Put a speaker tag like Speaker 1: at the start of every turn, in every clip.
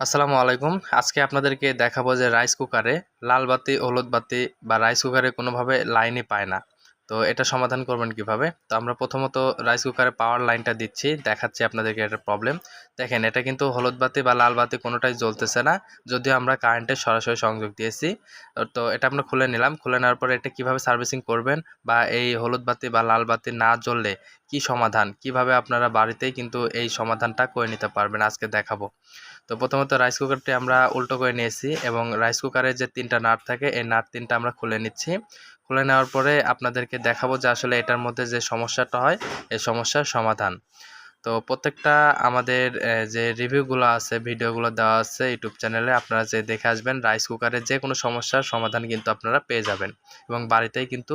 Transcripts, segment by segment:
Speaker 1: আসসালামু আলাইকুম। আজকে আপনাদেরকে দেখাবো যে রাইস কুকারে লাল বাতি, হলুদ বাতি বা রাইস কুকারে কোনোভাবে লাইনই পায় না। তো এটা সমাধান করবেন কীভাবে? তো আমরা প্রথমত রাইস কুকারে পাওয়ার লাইনটা দিচ্ছি, দেখাচ্ছি আপনাদেরকে এটা প্রবলেম দেখেন, এটা কিন্তু হলুদ বাতি বা লাল বাতি কোনোটাই জ্বলতেছে না। যদিও আমরা কারেন্টের সরাসরি সংযোগ দিয়েছি, তো এটা আমরা খুলে নিলাম। খুলে নেওয়ার পরে এটা কীভাবে সার্ভিসিং করবেন বা এই হলুদ বাতি বা লাল বাতি না জ্বললে কি সমাধান? কীভাবে আপনারা বাড়িতেই কিন্তু এই সমাধানটা করে নিতে পারবেন আজকে দেখাবো। তো প্রথমত রাইস কুকারটি আমরা উল্টো করে নিয়েছি এবং রাইস কুকারের যে তিনটা নাট থাকে, এই নাট তিনটা আমরা খুলে নিচ্ছি। খুলে নেওয়ার পরে আপনাদেরকে দেখাবো যে আসলে এটার মধ্যে যে সমস্যাটা হয়, এই সমস্যার সমাধান। তো প্রত্যেকটা আমাদের যে রিভিউগুলো আছে ভিডিওগুলো দেওয়া আছে ইউটিউব চ্যানেলে আপনারা যে দেখে আসবেন রাইস কুকারের যে কোনো সমস্যার সমাধান কিন্তু আপনারা পেয়ে যাবেন এবং বাড়িতেই কিন্তু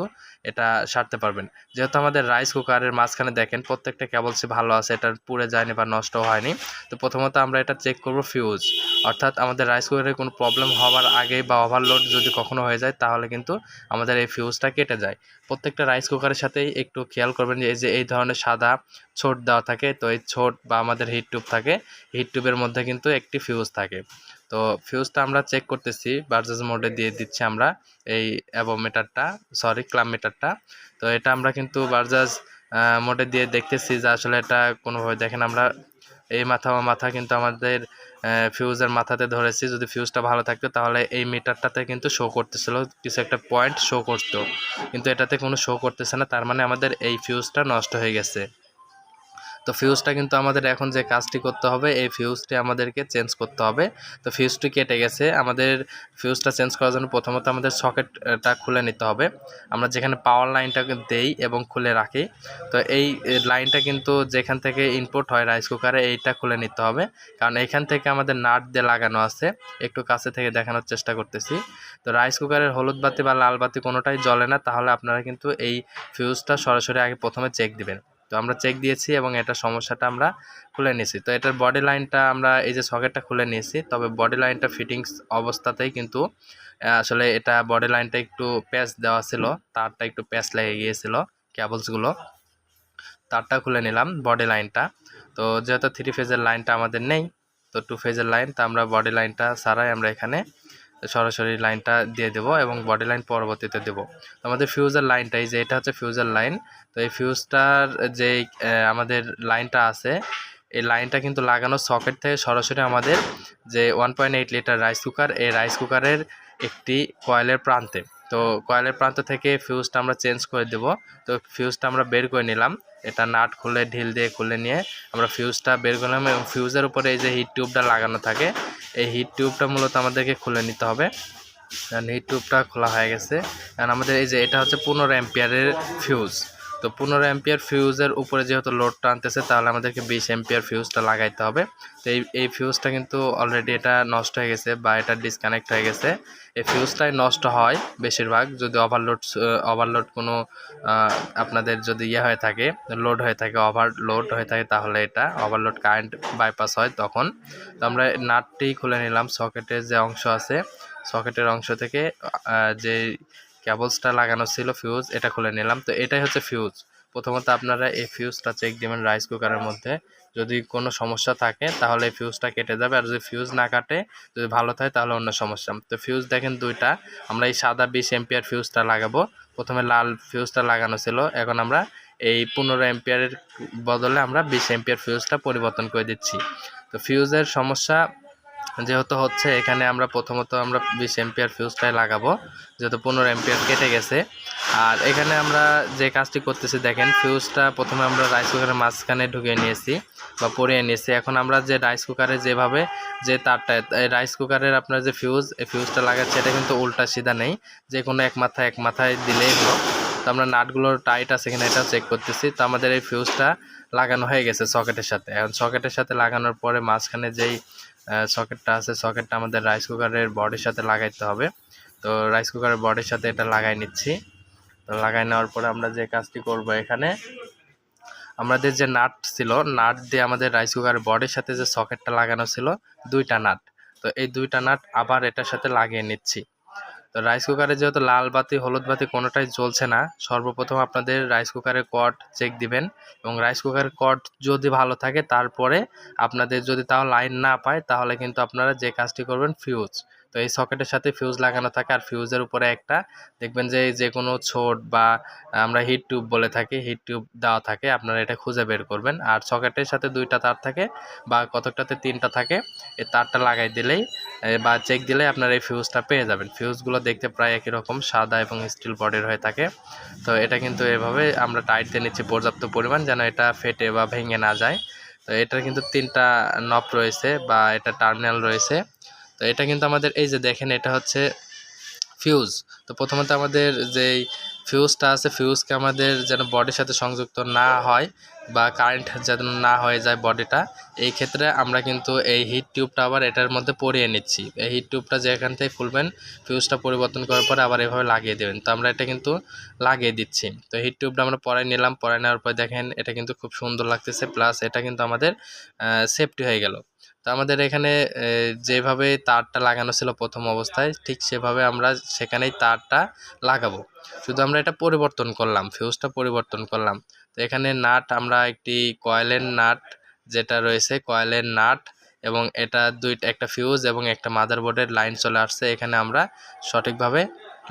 Speaker 1: এটা সারতে পারবেন। যেহেতু আমাদের রাইস কুকারের মাঝখানে দেখেন, প্রত্যেকটা কেবলসই ভালো আছে, এটা পুড়ে যায়নি বা নষ্ট হয়নি। তো প্রথমত আমরা এটা চেক করব ফিউজ অর্থাৎ আমাদের রাইস কুকারের কোনো প্রবলেম হওয়ার আগে বা ওভারলোড যদি কখনো হয়ে যায়, তাহলে কিন্তু আমাদের এই ফিউজটা কেটে যায়। প্রত্যেকটা রাইস কুকারের সাথেই একটু খেয়াল করবেন যে, এই যে এই ধরনের সাদা ছোট দেওয়া থাকে, তো এই ছোট বা আমাদের হিট টিউব থাকে। হিট টিউবের মধ্যে কিন্তু একটি ফিউজ থাকে। তো ফিউজটা আমরা চেক করতেছি বার্জাজ মোডে দিয়ে দিচ্ছি আমরা এই অ্যাবোমিটারটা সরি ক্লাম মিটারটা তো এটা আমরা কিন্তু বার্জাজ মোডে দিয়ে দেখতেছি যে আসলে এটা কোনোভাবে দেখেন আমরা এই মাথা মাথা কিন্তু আমাদের ফিউজের মাথাতে ধরেছি। যদি ফিউজটা ভালো থাকতো তাহলে এই মিটারটাতে কিন্তু শো করতেছিল, কিছু একটা পয়েন্ট শো করতো। কিন্তু এটাতে কোনো শো করতেছে না, তার মানে আমাদের এই ফিউজটা নষ্ট হয়ে গেছে। তো ফিউজটা কিন্তু আমাদের এখন যে কাজটি করতে হবে, এই ফিউজটি আমাদেরকে চেঞ্জ করতে হবে। তো ফিউজটি কেটে গেছে। আমাদের ফিউজটা চেঞ্জ করার জন্য প্রথমত আমাদের সকেটটা খুলে নিতে হবে। আমরা যেখানে পাওয়ার লাইনটাকে দেই এবং খুলে রাখি, তো এই লাইনটা কিন্তু যেখান থেকে ইনপুট হয় রাইস কুকারে এইটা খুলে নিতে হবে। কারণ এখান থেকে আমাদের নাট দিয়ে লাগানো আছে। একটু কাছে থেকে দেখানোর চেষ্টা করতেছি। তো রাইস কুকারের হলুদ বাতি বা লাল বাতি কোনোটাই জ্বলে না। তাহলে আপনারা কিন্তু এই ফিউজটা সরাসরি আগে প্রথমে চেক দিবেন। তো আমরা চেক দিয়েছি এবং এটা সমস্যাটা আমরা খুলে নিয়েছি। তো এটার বডি লাইনটা আমরা এই যে সকেটটা খুলে নিয়েছি, তবে বডি লাইনটা ফিটিংস অবস্থাতেই কিন্তু আসলে এটা বডি লাইনটা একটু প্যাচ দেওয়া ছিল, তারটা একটু প্যাচ লেগে গিয়েছিল ক্যাবলসগুলো তারটা খুলে নিলাম বডি লাইনটা তো যেহেতু থ্রি ফেজের লাইনটা আমাদের নেই, তো টু ফেজের লাইন তো আমরা বডি লাইনটা ছাড়াই আমরা এখানে সরাসরি লাইনটা দিয়ে দেবো এবং বডি লাইন পরবর্তীতে দেবো। আমাদের ফিউজার এই যে এটা হচ্ছে ফিউজার লাইন তো এই ফিউজটার যে আমাদের লাইনটা আছে, এই লাইনটা কিন্তু লাগানো সকেট থেকে সরাসরি আমাদের যে one point eight litre rice cooker এই রাইস কুকারের একটি কয়েলের প্রান্তে। তো কয়েলের প্রান্ত থেকে ফিউজটা আমরা চেঞ্জ করে দেব। তো ফিউজটা আমরা বের করে নিলাম। এটা নাট খুলে, ঢিল দিয়ে খুলে নিয়ে আমরা ফিউজটা বের করলাম এবং ফিউজের উপরে এই যে হিট টিউবটা লাগানো থাকে এই হিট টিউবটা মূলত আমাদেরকে খুলে নিতে হবে। হিট টিউবটা খোলা হয়ে গেছে। কারণ আমাদের এই যে এটা হচ্ছে পনেরো অ্যাম্পিয়ারের ফিউজ তো পনেরো অ্যাম্পিয়ার ফিউজের উপরে যেহেতু লোডটা আনতেছে তাহলে আমাদেরকে বিশ অ্যাম্পিয়ার ফিউজটা লাগাইতে হবে। তো এই এই ফিউজটা কিন্তু অলরেডি এটা নষ্ট হয়ে গেছে বা এটা ডিসকানেক্ট হয়ে গেছে। এই ফিউজটাই নষ্ট হয় বেশিরভাগ, যদি ওভারলোড ওভারলোড কোনো আপনাদের যদি ইয়ে হয়ে থাকে লোড হয়ে থাকে ওভারলোড হয়ে থাকে, তাহলে এটা ওভারলোড কারেন্ট বাইপাস হয় তখন। তো আমরা নাটটি খুলে নিলাম, সকেটের যে অংশ আছে, সকেটের অংশ থেকে যে ক্যাবলসটা লাগানো ছিল ফিউজ এটা খুলে নিলাম। তো এটাই হচ্ছে ফিউজ প্রথমত আপনারা এই ফিউজটা চেক দেবেন রাইস কুকারের মধ্যে। যদি কোনো সমস্যা থাকে, তাহলে এই ফিউজটা কেটে যাবে। আর যদি ফিউজ না কাটে, যদি ভালো থাকে, তাহলে অন্য সমস্যা। তো ফিউজ দেখেন দুইটা। আমরা এই সাদা বিশ এম্পিয়ার ফিউজটা লাগাবো। প্রথমে লাল ফিউজটা লাগানো ছিল। এখন আমরা এই পনেরো এম্পিয়ারের বদলে আমরা বিশ এম্পিয়ার ফিউজটা পরিবর্তন করে দিচ্ছি। তো ফিউজের সমস্যা যেহেতু হচ্ছে এখানে আমরা প্রথমত আমরা বিশ এম্পিয়ার ফিউজটাই লাগাবো, যেহেতু পনেরো এম্পিয়ার কেটে গেছে। আর এখানে আমরা যে কাজটি করতেছি, দেখেন ফিউজটা প্রথমে আমরা রাইস কুকারের মাঝখানে ঢুকিয়ে নিয়েছি বা পরিয়ে নিয়েছি। এখন আমরা যে রাইস কুকারে যেভাবে যে তারটা রাইস কুকারের আপনার যে ফিউজ এই ফিউজটা লাগাচ্ছে, এটা কিন্তু উল্টা সিধা নেই। যে কোনো এক মাথায় এক মাথায় দিলেই হলো। তো আমরা নাটগুলোর টাইট আছে কিনা এটা চেক করতেছি। তো আমাদের এই ফিউজটা লাগানো হয়ে গেছে সকেটের সাথে। এখন সকেটের সাথে লাগানোর পরে মাঝখানে যেই সকেটটা আছে, সকেটটা আমাদের রাইস কুকারের বডির সাথে লাগাইতে হবে। তো রাইস কুকারের বডির সাথে এটা লাগাই নিচ্ছি। তো লাগাই নেওয়ার পরে আমরা যে কাজটি করব এখানে, আমাদের যে নাট ছিল, নাট দিয়ে আমাদের রাইস কুকারের বডির সাথে যে সকেটটা লাগানো ছিল, দুইটা নাট। তো এই দুইটা নাট আবার এটার সাথে লাগিয়ে নিচ্ছি। তো রাইস কুকারে যেহেতু লাল বাতি, হলুদ বাতি কোনোটাই চলছে না, সর্বপ্রথম আপনাদের রাইস কুকারের কট চেক দিবেন এবং রাইস কুকারের কট যদি ভালো থাকে, তারপরে আপনাদের যদি তাও লাইন না পায়, তাহলে কিন্তু আপনারা যে কাজটি করবেন ফিউজ তো এই সকেটের সাথে ফিউজ লাগানো থাকে আর ফিউজের উপরে একটা দেখবেন যে যে কোনো ছোট বা আমরা হিট টিউব বলে থাকি হিট টিউব দেওয়া থাকে, আপনারা এটা খুঁজে বের করবেন। আর সকেটের সাথে দুইটা তার থাকে বা কতকটাতে তিনটা থাকে, এই তারটা লাগাই দিলেই বা চেক দিলেই আপনারা এই ফিউজটা পেয়ে যাবেন। ফিউজগুলো দেখতে প্রায় একই রকম, সাদা এবং স্টিল বডির হয়ে থাকে। তো এটা কিন্তু এভাবে আমরা টাইট দিয়ে নিচ্ছি পর্যাপ্ত পরিমাণ যেন এটা ফেটে বা ভেঙে না যায়। তো এটার কিন্তু তিনটা নপ রয়েছে বা এটা টার্মিনাল রয়েছে। তো এটা কিন্তু আমাদের, এই যে দেখেন এটা হচ্ছে ফিউজ তো প্রথমত আমাদের যেই ফিউজটা আছে ফিউজকে আমাদের যেন বডির সাথে সংযুক্ত না হয় বা কারেন্ট যেন না হয়ে যায় বডিটা এই ক্ষেত্রে আমরা কিন্তু এই হিট টিউবটা আবার এটার মধ্যে পরিয়ে নিচ্ছি। এই হিট টিউবটা যেখান থেকে খুলবেন ফিউজটা পরিবর্তন করার পরে আবার এভাবে লাগিয়ে দেবেন। তো আমরা এটা কিন্তু লাগিয়ে দিচ্ছি। তো হিট টিউবটা আমরা পরাই নিলাম, পরাই নেওয়ার পর দেখেন এটা কিন্তু খুব সুন্দর লাগতেছে প্লাস এটা কিন্তু আমাদের সেফটি হয়ে গেল। তো আমাদের এখানে যেভাবে তারটা লাগানো ছিল প্রথম অবস্থায়, ঠিক সেভাবে আমরা সেখানেই তারটা লাগাবো। শুধু আমরা এটা পরিবর্তন করলাম ফিউজটা পরিবর্তন করলাম। তো এখানে নাট, আমরা একটি কয়েলের নাট যেটা রয়েছে, কয়েলের নাট এবং এটা দুই, একটা ফিউজ এবং একটা মাদারবোর্ডের লাইন চলে আসছে। এখানে আমরা সঠিকভাবে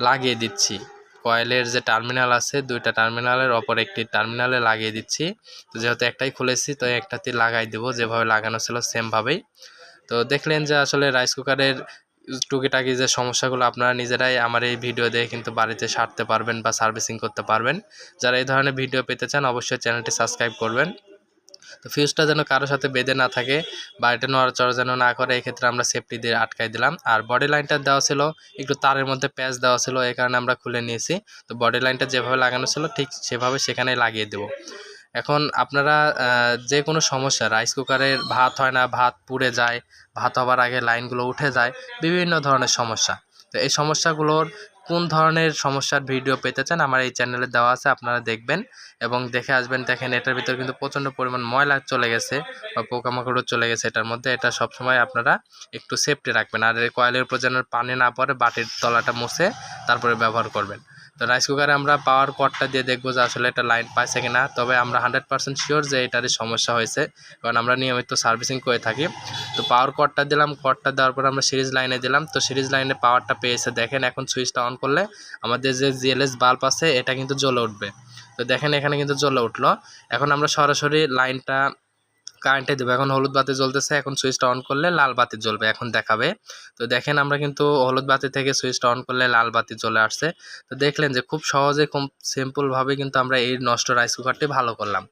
Speaker 1: লাগিয়ে দিচ্ছি। কয়েলের যে টার্মিনাল আছে, দুইটা টার্মিনালের অপর একটি টার্মিনালে লাগিয়ে দিচ্ছি। তো যেহেতু একটাই খুলেছি, তো একটাতে লাগাই দেবো। যেভাবে লাগানো ছিল, সেমভাবেই। তো দেখলেন যে আসলে রাইস কুকারের টুকিটাকি যে সমস্যাগুলো, আপনারা নিজেরাই আমার এই ভিডিও দিয়ে কিন্তু বাড়িতে সারতে পারবেন বা সার্ভিসিং করতে পারবেন। যারা এই ধরনের ভিডিও পেতে চান, অবশ্যই চ্যানেলটি সাবস্ক্রাইব করবেন। তো ফিউজটা যেন কারোর সাথে বেঁধে না থাকে বা এটা নড়াচড়া যেন না করে, এক্ষেত্রে আমরা সেফটি দিয়ে আটকাই দিলাম। আর বডি লাইনটা দেওয়া ছিল, একটু তারের মধ্যে প্যাচ দেওয়া ছিল এই কারণে আমরা খুলে নিয়েছি। তো বডি লাইনটা যেভাবে লাগানো ছিল, ঠিক সেভাবে সেখানে লাগিয়ে দেবো। এখন আপনারা যে কোনো সমস্যা রাইস কুকারের ভাত হয় না, ভাত পুড়ে যায়, ভাত হবার আগে লাইনগুলো উঠে যায়, বিভিন্ন ধরনের সমস্যা। তো এই সমস্যাগুলোর কোন ধরনের সমস্যার ভিডিও পেতে চান আমার এই চ্যানেলে দেওয়া আছে, আপনারা দেখবেন এবং দেখে আসবেন। দেখেন, এটার ভিতরে কিন্তু প্রচণ্ড পরিমাণ ময়লা চলে গেছে বা পোকামাকড়ও চলে গেছে এটার মধ্যে। এটা সবসময় আপনারা একটু সেফটি রাখবেন। আর এই কয়েলের উপর যেন পানি না পড়ে, বাটির তলাটা মুছে তারপরে ব্যবহার করবেন। তো রাইস কুকারে আমরা পাওয়ার কটটা দিয়ে দেখব যে আসলে এটা লাইন পাইছে কিনা। তবে আমরা হান্ড্রেড পার্সেন্ট শিওর যে এটারই সমস্যা হয়েছে, কারণ আমরা নিয়মিত সার্ভিসিং করে থাকি। তো পাওয়ার কটটা দিলাম কটটা দেওয়ার পর আমরা সিরিজ লাইনে দিলাম। তো সিরিজ লাইনে পাওয়ারটা পেয়েছে, দেখেন এখন সুইচটা অন করলে আমাদের যে জিএলএস বাল্ব আছে, এটা কিন্তু জ্বলে উঠবে। তো দেখেন এখানে কিন্তু জ্বলে উঠল। এখন আমরা সরাসরি লাইনটা কারেন্টে দেবো। এখন হলুদ বাতি জ্বলতেছে, এখন সুইচটা অন করলে লাল বাতি জ্বলবে, এখন দেখাবে। তো দেখেন আমরা কিন্তু হলুদ বাতি থেকে সুইচটা অন করলে লাল বাতি চলে আসছে। তো দেখলেন যে খুব সহজে খুব সিম্পলভাবে কিন্তু আমরা এই নষ্ট রাইস কুকারটি ভালো করলাম।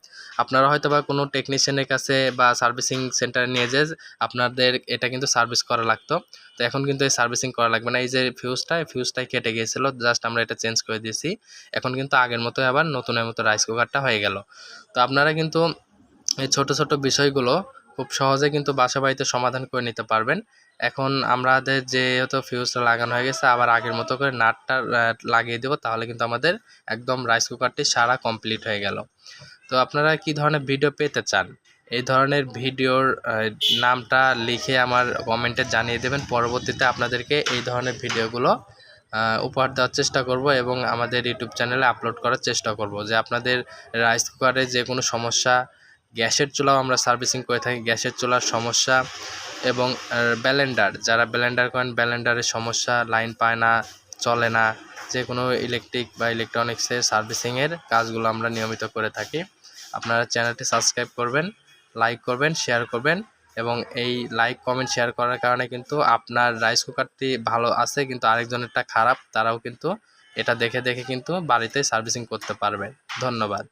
Speaker 1: আপনারা হয়তো বা কোনো টেকনিশিয়ানের কাছে বা সার্ভিসিং সেন্টারে নিয়ে যে আপনাদের এটা কিন্তু সার্ভিস করা লাগতো। তো এখন কিন্তু এই সার্ভিসিং করা লাগবে না। এই যে ফিউজটা, এই ফিউজটাই কেটে গিয়েছিল, জাস্ট আমরা এটা চেঞ্জ করে দিয়েছি। এখন কিন্তু আগের মতোই আবার নতুনের মতো রাইস কুকারটা হয়ে গেল। তো আপনারা কিন্তু এই ছোট ছোট বিষয়গুলো খুব সহজে কিন্তু বাসা বাড়িতে সমাধান করে নিতে পারবেন। এখন আমাদের যেহেতু ফিউজটা লাগানো হয়ে গেছে, আবার আগের মতো করে নাটটা লাগিয়ে দেবো, তাহলে কিন্তু আমাদের একদম রাইস কুকারটি সারা কমপ্লিট হয়ে গেল। তো আপনারা কি ধরনের ভিডিও পেতে চান? এই ধরনের ভিডিওর নামটা লিখে আমার কমেন্টে জানিয়ে দেবেন। পরবর্তীতে আপনাদেরকে এই ধরনের ভিডিওগুলো উপহার দেওয়ার চেষ্টা করব এবং আমাদের ইউটিউব চ্যানেলে আপলোড করার চেষ্টা করব। যে আপনাদের রাইস কুকারে যে কোনো সমস্যা গ্যাসের চুলাও আমরা সার্ভিসিং করে থাকি। গ্যাসের চুলার সমস্যা এবং ব্যালেন্ডার, যারা ব্যালেন্ডার করেন, ব্যালেন্ডারের সমস্যা, লাইন পায় না, চলে না যে কোনো ইলেকট্রিক বা ইলেকট্রনিক্সের সার্ভিসিংয়ের কাজগুলো আমরা নিয়মিত করে থাকি। আপনারা চ্যানেলটি সাবস্ক্রাইব করবেন লাইক করবেন শেয়ার করবেন এবং এই লাইক কমেন্ট শেয়ার করার কারণে কিন্তু আপনার রাইস কুকারটি ভালো আছে, কিন্তু আরেকজনেরটা খারাপ, তারাও কিন্তু এটা দেখে দেখে কিন্তু বাড়িতে সার্ভিসিং করতে পারবে। ধন্যবাদ।